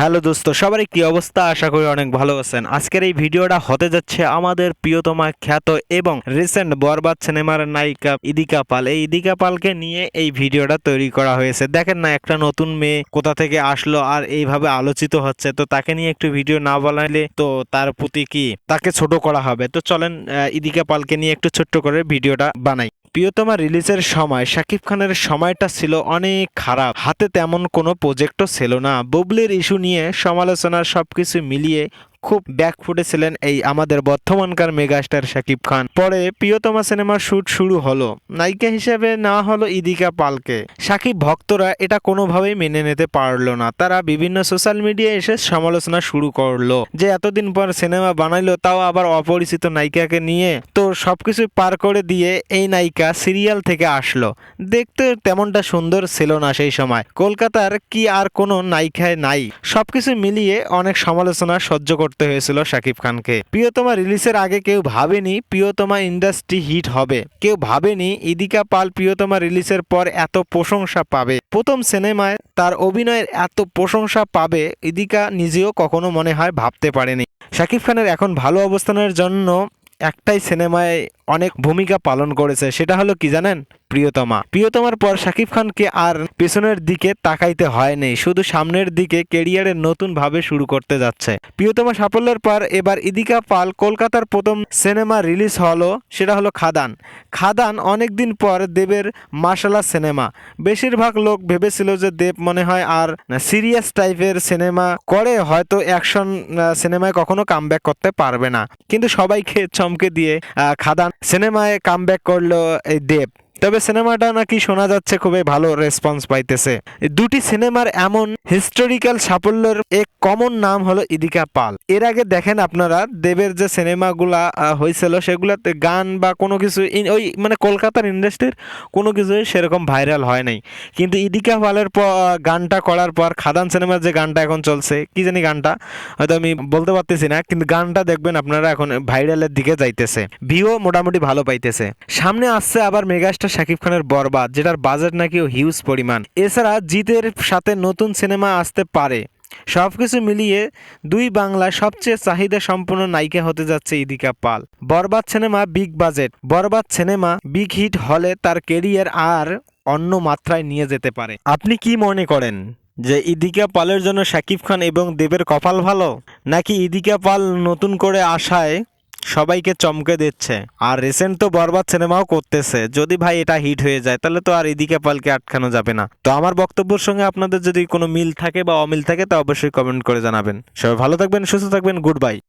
Hello দোস্ত, সবারই কি অবস্থা? আশা করি অনেক ভালো আছেন। আজকের এই ভিডিওটা হতে যাচ্ছে আমাদের প্রিয়তমা খ্যাত এবং রিসেন্ট বরবাদ সিনেমার নায়িকা ইদিকা পাল। এই ইদিকা পালকে নিয়ে এই ভিডিওটা তৈরি করা হয়েছে। দেখেন না, একটা নতুন মেয়ে কোথা থেকে আসলো আর এইভাবে আলোচিত হচ্ছে। তো তাকে নিয়ে একটু ভিডিও না বানাইলে তো তার প্রতি কি তাকে ছোট করা হবে? তো চলেন ইদিকা পালকে নিয়ে একটু ছোট্ট করে ভিডিওটা বানাই। প্রিয়তমা রিলিজের সময় শাকিব খানের সময়টা ছিল অনেক খারাপ। হাতে তেমন কোনো প্রজেক্টও ছিল না। বুবলির ইস্যু নিয়ে সমালোচনার সব কিছু মিলিয়ে খুব ব্যাক ফুটেছিলেন এই আমাদের বর্তমানকার মেগাস্টার শাকিব খান। পরে প্রিয়তমা সিনেমার শুট শুরু হলো। নায়িকা হিসেবে নেওয়া হলো ইদিকা পালকে। শাকিব ভক্তরা এটা কোনোভাবেই মেনে নিতে পারল না। তারা বিভিন্ন সোশ্যাল মিডিয়ায় এসে সমালোচনা শুরু করল। যে এতদিন পর সিনেমা বানাইলো, তাও আবার অপরিচিত নায়িকাকে নিয়ে। তো সবকিছু পার করে দিয়ে এই নায়িকা সিরিয়াল থেকে আসলো। দেখতে তেমনটা সুন্দর ছিল না সেই সময়। কলকাতার কি আর কোনো নায়িকায় নাই। সবকিছু মিলিয়ে অনেক সমালোচনা সহ্য করতে হয়েছিল শাকিব খানকে। প্রিয়তমা রিলিজের আগে কেউ ভাবেনি প্রিয়তমা ইন্ডাস্ট্রি হিট হবে। কেউ ভাবেনি ইদিকা পাল প্রিয়তমা রিলিজের পর এত প্রশংসা পাবে। প্রথম সিনেমায় তার অভিনয়ের এত প্রশংসা পাবে ইদিকা নিজেও কখনো মনে হয় ভাবতে পারেনি। শাকিব খানের এখন ভালো অবস্থানের জন্য একটাই সিনেমায় অনেক ভূমিকা পালন করেছে। সেটা হলো কি জানেন? প্রিয়তমা। প্রিয়তমার পর শাকিব খানকে আর পেছনের দিকে তাকাইতে হয়নি শুধু সামনের দিকে কেরিয়ারের নতুন ভাবে শুরু করতে যাচ্ছে। প্রিয়তমা সাফল্যের পর এবার ইদিকা পাল কলকাতার প্রথম সিনেমা রিলিজ হলো, সেটা হলো খাদান। খাদান অনেক দিন পর দেবের মার্শালা সিনেমা। বেশিরভাগ লোক ভেবেছিল যে দেব মনে হয় আর সিরিয়াস টাইপের সিনেমা করে, হয়তো অ্যাকশন সিনেমায় কখনো কামব্যাক করতে পারবে না। কিন্তু সবাইকে চমকে দিয়ে খাদান সিনেমায় কামব্যাক করল এই দেব। তবে সিনেমাটা নাকি শোনা যাচ্ছে খুবই ভালো রেসপন্স পাইতেছে। দুটি সিনেমার এমন হিস্টোরিক্যাল সাফল্যের এক কমন নাম হলো ইদিকা পাল। এর আগে দেখেন আপনারা, দেবের যে সিনেমাগুলা হয়েছিল সেগুলোতে গান বা কোনো কিছু ওই মানে কলকাতার ইন্ডাস্ট্রির কোনো কিছুই সেরকম ভাইরাল হয় নাই। কিন্তু ইদিকা পালের গানটা করার পর, খাদান সিনেমার যে গানটা এখন চলছে, কি জানি গানটা? হয়তো আমি বলতে পারতেছি না, কিন্তু গানটা দেখবেন আপনারা এখন ভাইরালের দিকে যাইতেছে। ভিও মোটামুটি ভালো পাইতেছে। সামনে আসছে আবার মেগাস্টার শাকিব খানের বরবাদ, যেটার বাজেট নাকি হিউজ পরিমাণ। এছাড়া জিতের সাথে নতুন সিনেমা আসতে পারে। সব কিছু মিলিয়ে দুই বাংলায় সবচেয়ে চাহিদা সম্পন্ন নায়িকা হতে যাচ্ছে Idika Pal. Barbaad cinema big budget Barbaad cinema big hit হলে তার কেরিয়ার আর অন্য মাত্রায় নিয়ে যেতে পারে। আপনি কি মনে করেন যে ইদিকা পালের জন্য শাকিব খান এবং দেবের কপাল ভালো? নাকি ইদিকা পাল নতুন করে আসায় সবাইকে চমকে দিচ্ছে। আর রিসেন্ট তো বরবাদ সিনেমাও করতেছে। যদি ভাই এটা হিট হয়ে যায়, তাহলে তো আর এদিকে পালকে আটকানো যাবে না। তো আমার বক্তব্যের সঙ্গে আপনাদের যদি কোনো মিল থাকে বা অমিল থাকে, তা অবশ্যই কমেন্ট করে জানাবেন। সবাই ভালো থাকবেন, সুস্থ থাকবেন গুড বাই